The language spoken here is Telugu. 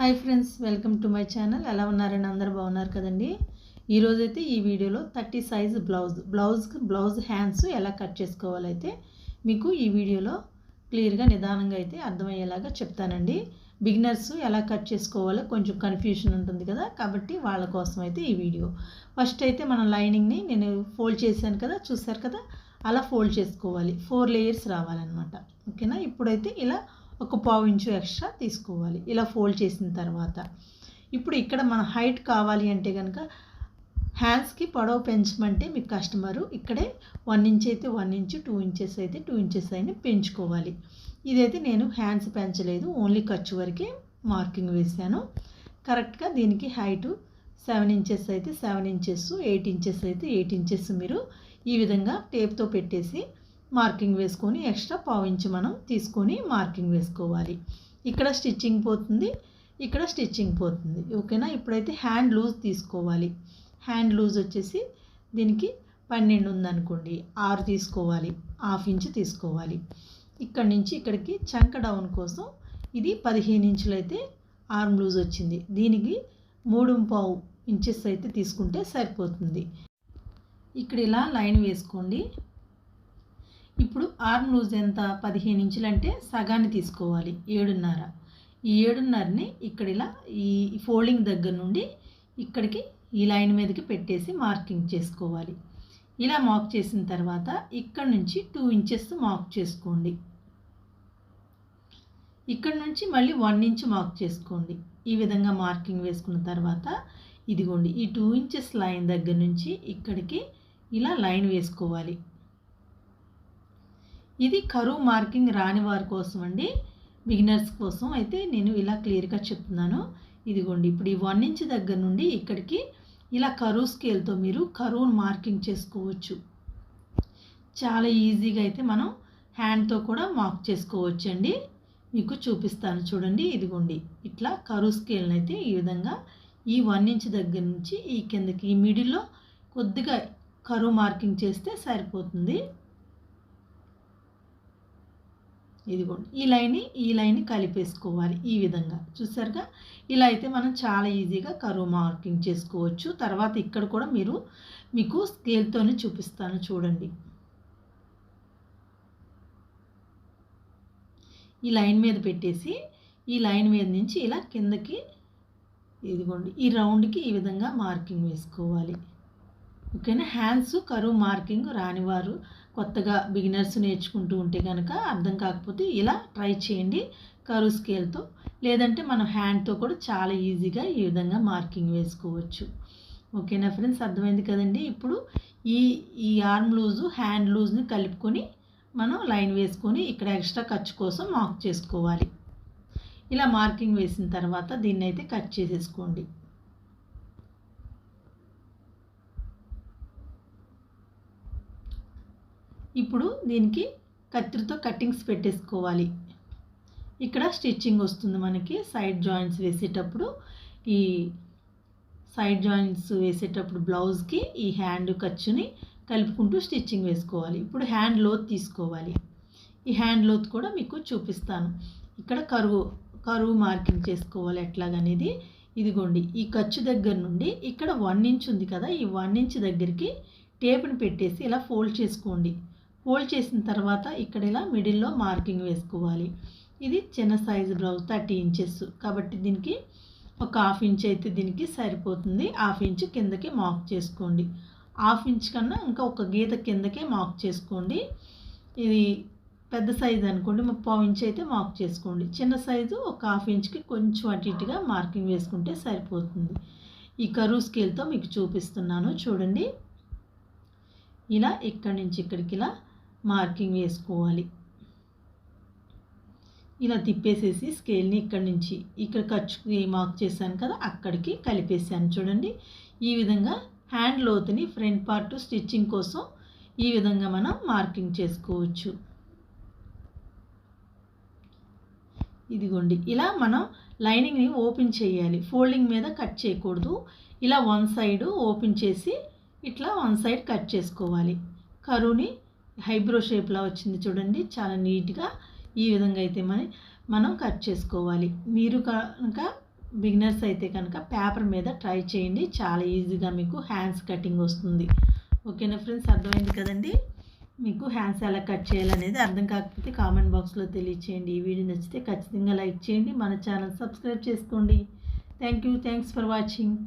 Hi friends welcome to my channel. ఎలా ఉన్నారని అందరు బాగున్నారు కదండి? ఈరోజైతే ఈ వీడియోలో థర్టీ సైజ్ బ్లౌజ్ బ్లౌజ్కి బ్లౌజ్ హ్యాండ్స్ ఎలా కట్ చేసుకోవాలైతే మీకు ఈ వీడియోలో క్లియర్గా నిదానంగా అయితే అర్థమయ్యేలాగా చెప్తానండి. బిగినర్స్ ఎలా కట్ చేసుకోవాలో కొంచెం కన్ఫ్యూషన్ ఉంటుంది కదా కాబట్టి వాళ్ళ కోసం అయితే ఈ వీడియో. ఫస్ట్ అయితే మనం లైనింగ్ని నేను ఫోల్డ్ చేశాను కదా చూసారు కదా? అలా ఫోల్డ్ చేసుకోవాలి. ఫోర్ లేయర్స్ రావాలన్నమాట. ఓకేనా? ఇప్పుడైతే ఇలా ఒక పావు ఇంచు ఎక్స్ట్రా తీసుకోవాలి. ఇలా ఫోల్డ్ చేసిన తర్వాత. ఇప్పుడు ఇక్కడ మన హైట్ కావాలి అంటే కనుక హ్యాండ్స్కి పొడవు పెంచమంటే మీకు కస్టమరు ఇక్కడే వన్ ఇంచ్ అయితే వన్ ఇంచ్ టూ ఇంచెస్ అయితే టూ ఇంచెస్ అయినా పెంచుకోవాలి. ఇదైతే నేను హ్యాండ్స్ పెంచలేదు. ఓన్లీ ఖర్చు వరకే మార్కింగ్ వేసాను కరెక్ట్గా దీనికి హైటు సెవెన్ ఇంచెస్ అయితే సెవెన్ ఇంచెస్ ఎయిట్ ఇంచెస్ అయితే ఎయిట్ ఇంచెస్ మీరు ఈ విధంగా టేప్తో పెట్టేసి మార్కింగ్ వేసుకొని ఎక్స్ట్రా పావు ఇంచు మనం తీసుకొని మార్కింగ్ వేసుకోవాలి. ఇక్కడ స్టిచ్చింగ్ పోతుంది ఇక్కడ స్టిచ్చింగ్ పోతుంది. ఓకేనా? ఇప్పుడైతే హ్యాండ్ లూజ్ తీసుకోవాలి. హ్యాండ్ లూజ్ వచ్చేసి దీనికి పన్నెండు ఉందనుకోండి. ఆరు తీసుకోవాలి హాఫ్ ఇంచ్ తీసుకోవాలి. ఇక్కడ నుంచి ఇక్కడికి చంక డౌన్ కోసం ఇది పదిహేను ఇంచులు అయితే ఆర్మ్ లూజ్ వచ్చింది. దీనికి మూడు పావు ఇంచెస్ అయితే తీసుకుంటే సరిపోతుంది. ఇక్కడ ఇలా లైన్ వేసుకోండి. ఇప్పుడు ఆర్మ్ లూజ్ ఎంత పదిహేను ఇంచులు అంటే సగాన్ని తీసుకోవాలి ఏడున్నర. ఈ ఏడున్నరని ఇక్కడ ఇలా ఈ ఫోల్డింగ్ దగ్గర నుండి ఇక్కడికి ఈ లైన్ మీదకి పెట్టేసి మార్కింగ్ చేసుకోవాలి. ఇలా మార్క్ చేసిన తర్వాత ఇక్కడ నుంచి టూ ఇంచెస్ మార్క్ చేసుకోండి. ఇక్కడ నుంచి మళ్ళీ వన్ ఇంచ్ మార్క్ చేసుకోండి. ఈ విధంగా మార్కింగ్ వేసుకున్న తర్వాత ఇదిగోండి ఈ టూ ఇంచెస్ లైన్ దగ్గర నుంచి ఇక్కడికి ఇలా లైన్ వేసుకోవాలి. ఇది కరువు మార్కింగ్ రాని వారి కోసం అండి. బిగినర్స్ కోసం అయితే నేను ఇలా క్లియర్గా చెప్తున్నాను. ఇదిగోండి ఇప్పుడు ఈ వన్ ఇంచ్ దగ్గర నుండి ఇక్కడికి ఇలా కరువు స్కేల్తో మీరు కరువును మార్కింగ్ చేసుకోవచ్చు. చాలా ఈజీగా అయితే మనం హ్యాండ్తో కూడా మార్క్ చేసుకోవచ్చు అండి మీకు చూపిస్తాను చూడండి. ఇదిగోండి ఇట్లా కరువు స్కేల్ని అయితే ఈ విధంగా ఈ వన్ ఇంచ్ దగ్గర నుంచి ఈ కిందకి ఈ మిడిల్లో కొద్దిగా కరువు మార్కింగ్ చేస్తే సరిపోతుంది. ఇదిగోండి. ఈ లైన్ని ఈ లైన్ని కలిపేసుకోవాలి ఈ విధంగా. చూసారుగా? ఇలా అయితే మనం చాలా ఈజీగా కరువు మార్కింగ్ చేసుకోవచ్చు. తర్వాత ఇక్కడ కూడా మీరు మీకు స్కేల్తోనే చూపిస్తాను చూడండి. ఈ లైన్ మీద పెట్టేసి ఈ లైన్ మీద నుంచి ఇలా కిందకి ఇదిగోండి ఈ రౌండ్కి ఈ విధంగా మార్కింగ్ వేసుకోవాలి. ఓకేనా? హ్యాండ్స్ కరువు మార్కింగ్ రానివారు కొత్తగా బిగినర్స్ నేర్చుకుంటూ ఉంటే కనుక అర్థం కాకపోతే ఇలా ట్రై చేయండి కరువు స్కేల్తో. లేదంటే మనం హ్యాండ్తో కూడా చాలా ఈజీగా ఈ విధంగా మార్కింగ్ వేసుకోవచ్చు. ఓకేనా ఫ్రెండ్స్? అర్థమైంది కదండి? ఇప్పుడు ఈ ఈ ఆర్మ్ లూజు హ్యాండ్ లూజ్ని కలుపుకొని మనం లైన్ వేసుకొని ఇక్కడ ఎక్స్ట్రా ఖర్చు కోసం మార్క్ చేసుకోవాలి. ఇలా మార్కింగ్ వేసిన తర్వాత దీన్ని అయితే కట్ చేసేసుకోండి. ఇప్పుడు దీనికి కత్తిరితో కట్టింగ్స్ పెట్టేసుకోవాలి. ఇక్కడ స్టిచ్చింగ్ వస్తుంది మనకి సైడ్ జాయింట్స్ వేసేటప్పుడు. ఈ సైడ్ జాయింట్స్ వేసేటప్పుడు బ్లౌజ్కి ఈ హ్యాండ్ ఖర్చుని కలుపుకుంటూ స్టిచ్చింగ్ వేసుకోవాలి. ఇప్పుడు హ్యాండ్ లోత్ తీసుకోవాలి. ఈ హ్యాండ్ లోత్ కూడా మీకు చూపిస్తాను. ఇక్కడ కరువు కరువు మార్కింగ్ చేసుకోవాలి ఎట్లాగనేది. ఇదిగోండి ఈ ఖర్చు దగ్గర నుండి ఇక్కడ వన్ ఇంచ్ ఉంది కదా ఈ వన్ ఇంచ్ దగ్గరికి టేప్ని పెట్టేసి ఇలా ఫోల్డ్ చేసుకోండి. ఫోల్డ్ చేసిన తర్వాత ఇక్కడ ఇలా మిడిల్లో మార్కింగ్ వేసుకోవాలి. ఇది చిన్న సైజు బ్లౌజ్ థర్టీ ఇంచెస్. కాబట్టి దీనికి ఒక హాఫ్ ఇంచ్ అయితే దీనికి సరిపోతుంది. హాఫ్ ఇంచ్ కిందకి మార్క్ చేసుకోండి. హాఫ్ ఇంచ్ కన్నా ఇంకా ఒక గీత కిందకే మార్క్ చేసుకోండి. ఇది పెద్ద సైజు అనుకోండి ముప్పావు ఇంచ్ అయితే మార్క్ చేసుకోండి. చిన్న సైజు ఒక హాఫ్ ఇంచ్కి కొంచెం అటు ఇటుగా మార్కింగ్ వేసుకుంటే సరిపోతుంది. ఈ కరువు స్కేల్తో మీకు చూపిస్తున్నాను. చూడండి. ఇలా ఇక్కడి నుంచి ఇక్కడికి ఇలా మార్కింగ్ వేసుకోవాలి ఇలా తిప్పేసేసి స్కేల్ని ఇక్కడి నుంచి ఇక్కడ ఖర్చుకి మార్క్ చేశాను కదా అక్కడికి కలిపేసాను చూడండి. ఈ విధంగా హ్యాండ్ లోతుని ఫ్రంట్ పార్ట్ స్టిచ్చింగ్ కోసం ఈ విధంగా మనం మార్కింగ్ చేసుకోవచ్చు. ఇదిగోండి ఇలా మనం లైనింగ్ని ఓపెన్ చేయాలి. ఫోల్డింగ్ మీద కట్ చేయకూడదు. ఇలా వన్ సైడ్ ఓపెన్ చేసి ఇట్లా వన్ సైడ్ కట్ చేసుకోవాలి. కరువుని హైబ్రో షేప్లా వచ్చింది చూడండి. చాలా నీట్గా ఈ విధంగా అయితే మనం మనం కట్ చేసుకోవాలి. మీరు కనుక బిగినర్స్ అయితే కనుక పేపర్ మీద ట్రై చేయండి. చాలా ఈజీగా మీకు హ్యాండ్స్ కటింగ్ వస్తుంది. ఓకేనా ఫ్రెండ్స్? అర్థమైంది కదండి? మీకు హ్యాండ్స్ ఎలా కట్ చేయాలనేది అర్థం కాకపోతే కామెంట్ బాక్స్లో తెలియచేయండి. ఈ వీడియో నచ్చితే ఖచ్చితంగా లైక్ చేయండి. మన ఛానల్ సబ్స్క్రైబ్ చేసుకోండి. Thank you thanks for watching.